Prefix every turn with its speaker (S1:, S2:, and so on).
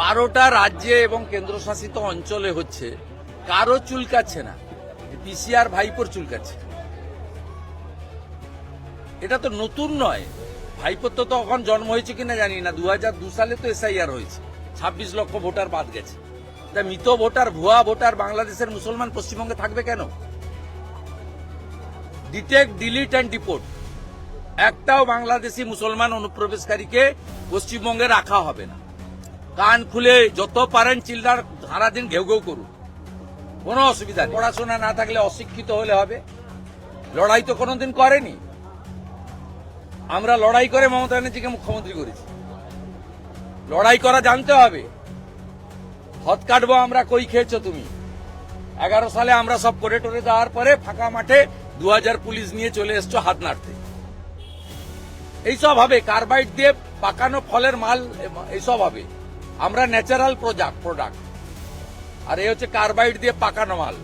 S1: বারোটা রাজ্যে এবং কেন্দ্রশাসিত অঞ্চলে হচ্ছে, কারও চুলকাচ্ছে না। পিসিআর ভাইপোর চুলকাচ্ছে। এটা তো নতুন নয়। ভাইপোর তো তখন জন্ম হয়েছে কিনা জানি না। দু হাজার দু সালে তো এসআইআর হয়েছে। ছাব্বিশ লক্ষ ভোটার বাদ গেছে। তা মৃত ভোটার, ভুয়া ভোটার বাংলাদেশের মুসলমান পশ্চিমবঙ্গে থাকবে কেন? Detect delete and deport. একটাও বাংলাদেশি মুসলমান অনুপ্রবেশকারীকে পশ্চিমবঙ্গে রাখা হবে না। কান খুলে যত পারেন চিল্লার সারাদিন ঘেউ ঘেউ করুন। কোনো অসুবিধা নেই। পড়াশোনা না থাকলে অশিক্ষিত হলে হবে। লড়াই তো কোনোদিন করেনি। আমরা লড়াই করে মমতা ব্যানার্জিকে মুখ্যমন্ত্রী করেছি। লড়াই করা জানতে হবে। হত কাটবো আমরা, কই খেয়েছো তুমি? এগারো সালে আমরা সব করে টরে দেওয়ার পরে ফাঁকা মাঠে দু হাজার পুলিশ নিয়ে চলে এসছো হাত নাড়তে এইসব হবে। কার্বাইড দিয়ে পাকানো ফলের মাল এইসব হবে। আমরা ন্যাচারাল প্রোডাক্ট প্রোডাক্ট আর এ হচ্ছে কার্বাইড দিয়ে পাকানো মাল।